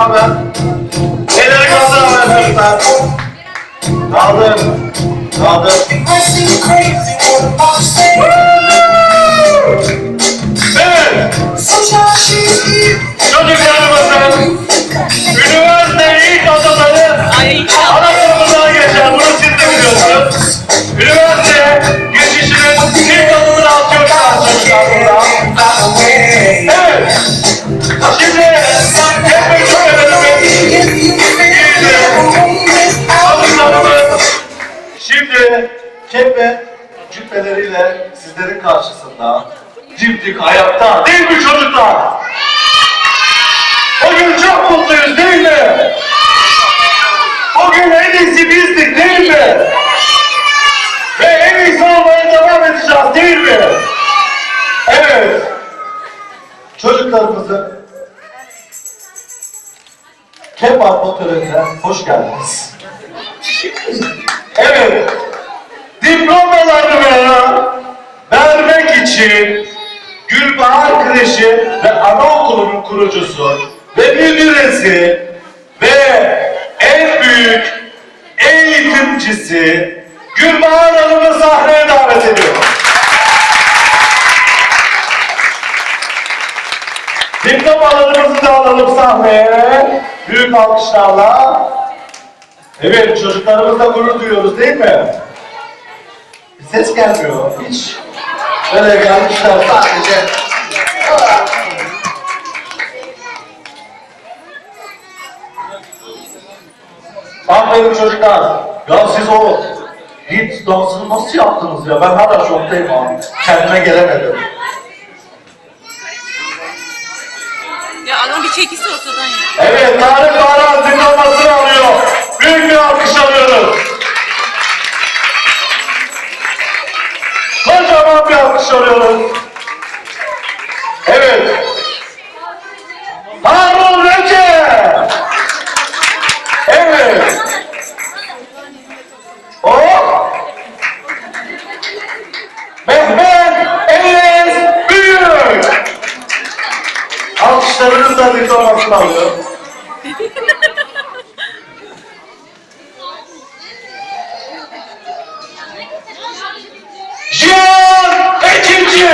haber? Elleri kaldır haber çocuklar. Kaldır. Kaldır. Karşısında dimdik ayakta değil mi çocuklar? Bugün çok mutluyuz değil mi? Bugün en iyisi bizdik değil mi? Ve en iyisi olmaya devam edeceğiz değil mi? Evet. Çocuklarımızın atma törenine hoş geldiniz. Evet. Diplomalarını vermek için Gülbahar Kreşi ve Anaokulu'nun kurucusu ve müdüresi ve en büyük eğitimcisi Gülbahar Hanım'ı sahneye davet ediyorum. Diplomalarımızı da alalım sahneye. Büyük alkışlarla. Evet çocuklarımızla gurur duyuyoruz değil mi? Bir ses gelmiyor hiç. Böyle gelmişler sadece. Aferin çocuklar. Ya siz o hit dansını nasıl yaptınız ya? Ben hala şoktayım abi. Kendime gelemedim. Ya adam bir çekilse ortadan ya. Evet, Tarık Baran diplomasını alıyor. Büyük bir alkış alıyoruz. Kocaman bir alkış alıyoruz. Evet. Harun Recep. Evet. O. Mehmet Enes Büyük. Alkışlarınızla diplomasını alıyor. Cihan Ekinci.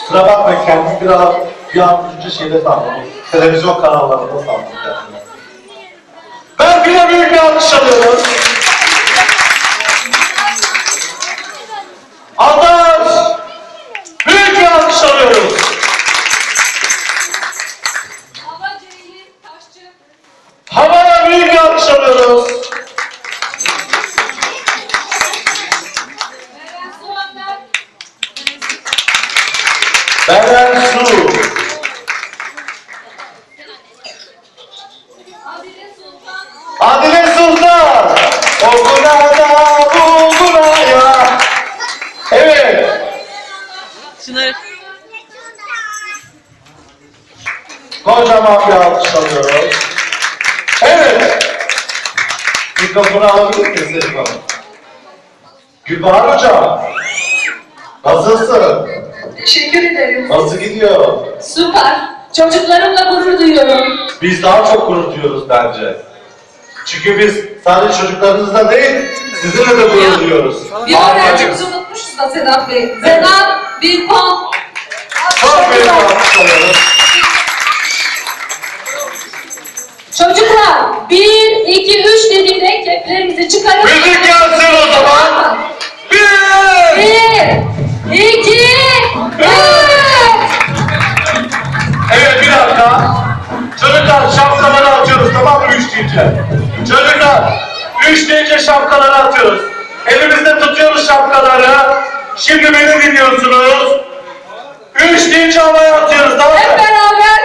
Kusura bakmayın kendimi biraz bir an önce şeyde sandım. Televizyon kanallarında sandım kendimi. Ben bir de büyük bir alkış alıyorum. Alkış! Büyük bir alkış alıyoruz. Havaya büyük alıyoruz. Beren Su. Adile Sultan. Okuna da bulguna ya. Evet. Şunları Kocaman bir alkış alıyoruz. Mikrofonu alabilir miyiz Elif Hanım? Gülbahar Hocam. Nasılsın? Teşekkür ederim. Nasıl gidiyor? Süper. Çocuklarımla gurur duyuyorum. Biz daha çok gurur duyuyoruz bence. Çünkü biz sadece çocuklarınızla değil, sizinle de gurur duyuyoruz. Bir öğrencimizi unutmuşuz da Sedat Bey. Sedat Bilpon. Çok büyük. Çocuklar, bir, iki, üç dediğimde keplerimizi çıkarın. Müzik gelsin o zaman. Bir. Bir, iki, üç. Evet bir dakika. Çocuklar şapkaları atıyoruz tamam mı üç deyince? Çocuklar üç deyince şapkaları atıyoruz. Elimizde tutuyoruz şapkaları. Şimdi beni dinliyorsunuz. Üç deyince havaya atıyoruz tamam Hep mı? beraber.